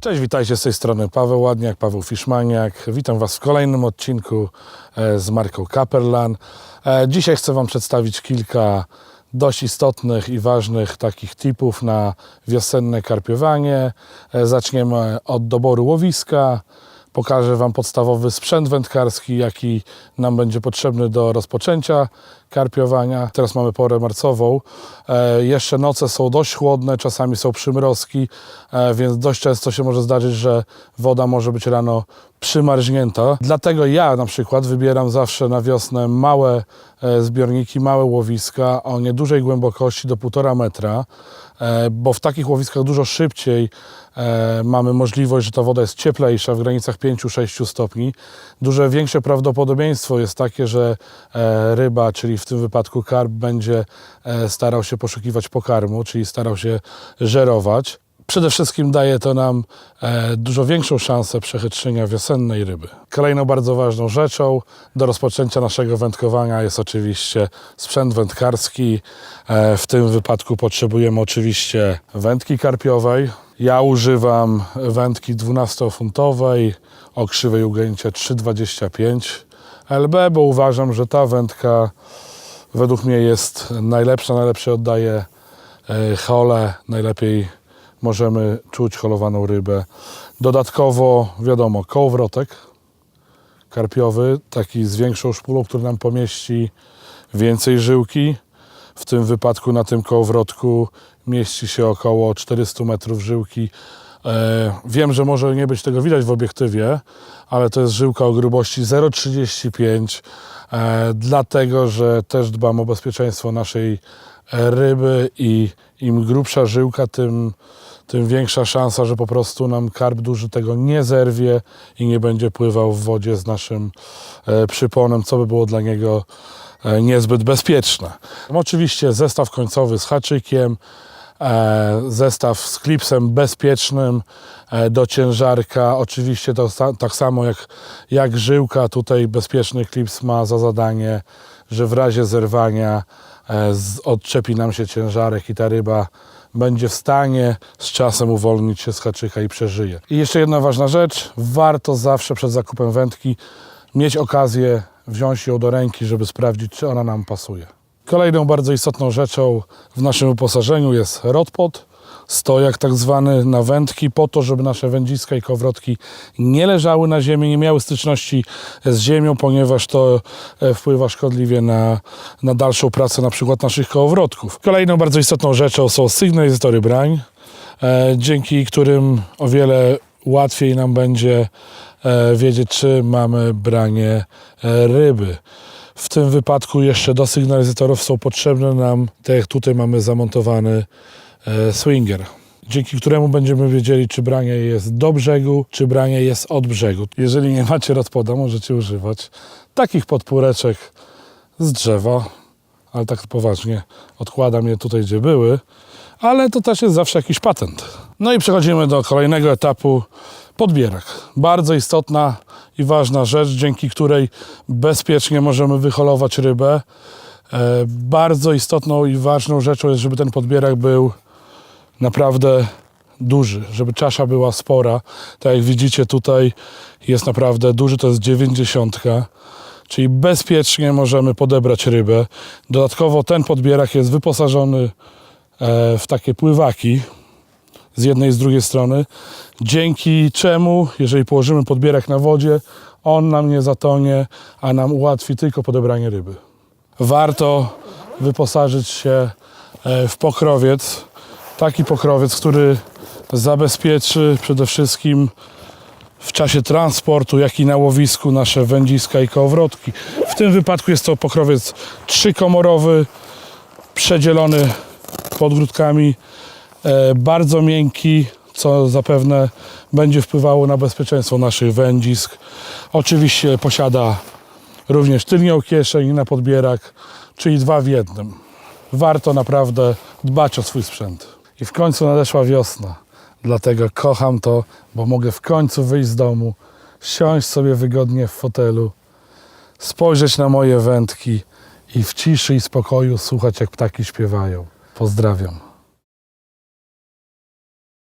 Cześć, witajcie z tej strony Paweł Ładniak, Paweł Fiszmaniak. Witam Was w kolejnym odcinku e, z marką Kaperlan. E, Dzisiaj chcę Wam przedstawić kilka dość istotnych i ważnych takich tipów na wiosenne karpiowanie. E, Zaczniemy od doboru łowiska. Pokażę Wam podstawowy sprzęt wędkarski, jaki nam będzie potrzebny do rozpoczęcia karpiowania. Teraz mamy porę marcową. E, jeszcze noce są dość chłodne, czasami są przymrozki, e, więc dość często się może zdarzyć, że woda może być rano przymarznięta. Dlatego ja na przykład wybieram zawsze na wiosnę małe e, zbiorniki, małe łowiska o niedużej głębokości do 1,5 metra, bo w takich łowiskach dużo szybciej e, mamy możliwość, że ta woda jest cieplejsza w granicach 5-6 stopni. Dużo większe prawdopodobieństwo jest takie, że e, ryba, czyli w tym wypadku karp, będzie e, starał się poszukiwać pokarmu, czyli starał się żerować. Przede wszystkim daje to nam e, dużo większą szansę przechytrzenia wiosennej ryby. Kolejną bardzo ważną rzeczą do rozpoczęcia naszego wędkowania jest oczywiście sprzęt wędkarski. E, w tym wypadku potrzebujemy oczywiście wędki karpiowej. Ja używam wędki 12-funtowej o krzywej ugęcia 3,25 LB, bo uważam, że ta wędka według mnie jest najlepsza, najlepsze oddaje e, hole, najlepiej możemy czuć holowaną rybę. Dodatkowo, wiadomo, kołowrotek karpiowy, taki z większą szpulą, który nam pomieści więcej żyłki. W tym wypadku na tym kołowrotku mieści się około 400 metrów żyłki. E, wiem, że może nie być tego widać w obiektywie, ale to jest żyłka o grubości 0,35, e, dlatego że też dbam o bezpieczeństwo naszej ryby i im grubsza żyłka, tym, tym większa szansa, że po prostu nam karp duży tego nie zerwie i nie będzie pływał w wodzie z naszym e, przyponem, co by było dla niego e, niezbyt bezpieczne. Oczywiście zestaw końcowy z haczykiem, zestaw z klipsem bezpiecznym e, do ciężarka. Oczywiście to tak samo jak, jak żyłka, tutaj bezpieczny klips ma za zadanie, że w razie zerwania e, odczepi nam się ciężarek i ta ryba będzie w stanie z czasem uwolnić się z haczyka i przeżyje. I jeszcze jedna ważna rzecz, warto zawsze przed zakupem wędki mieć okazję wziąć ją do ręki, żeby sprawdzić, czy ona nam pasuje. Kolejną bardzo istotną rzeczą w naszym uposażeniu jest rodpot, stojak tak zwany na wędki, po to, żeby nasze wędziska i kowrotki nie leżały na ziemi, nie miały styczności z ziemią, ponieważ to e, wpływa szkodliwie na, na dalszą pracę na przykład naszych kołowrotków. Kolejną bardzo istotną rzeczą są sygnalizatory brań, e, dzięki którym o wiele łatwiej nam będzie e, wiedzieć, czy mamy branie ryby. W tym wypadku jeszcze do sygnalizatorów są potrzebne nam, tak jak tutaj mamy zamontowany e, swinger, dzięki któremu będziemy wiedzieli, czy branie jest do brzegu, czy branie jest od brzegu. Jeżeli nie macie rodpoda, możecie używać takich podpóreczek z drzewa, ale tak poważnie odkładam je tutaj, gdzie były, ale to też jest zawsze jakiś patent. No i przechodzimy do kolejnego etapu podbierak. Bardzo istotna i ważna rzecz, dzięki której bezpiecznie możemy wyholować rybę. E, Bardzo istotną i ważną rzeczą jest, żeby ten podbierak był naprawdę duży, żeby czasza była spora. Tak jak widzicie tutaj jest naprawdę duży, to jest 90, czyli bezpiecznie możemy podebrać rybę. Dodatkowo ten podbierak jest wyposażony e, w takie pływaki z jednej i z drugiej strony, dzięki czemu, jeżeli położymy podbierak na wodzie, on nam nie zatonie, a nam ułatwi tylko podebranie ryby. Warto wyposażyć się e, w pokrowiec, taki pokrowiec, który zabezpieczy przede wszystkim w czasie transportu, jak i na łowisku nasze wędziska i kołowrotki. W tym wypadku jest to pokrowiec trzykomorowy, przedzielony podgródkami, bardzo miękki, co zapewne będzie wpływało na bezpieczeństwo naszych wędzisk. Oczywiście posiada również tylnią kieszeń na podbierak, czyli dwa w jednym. Warto naprawdę dbać o swój sprzęt. I w końcu nadeszła wiosna. Dlatego kocham to, bo mogę w końcu wyjść z domu, siąść sobie wygodnie w fotelu, spojrzeć na moje wędki i w ciszy i spokoju słuchać, jak ptaki śpiewają. Pozdrawiam.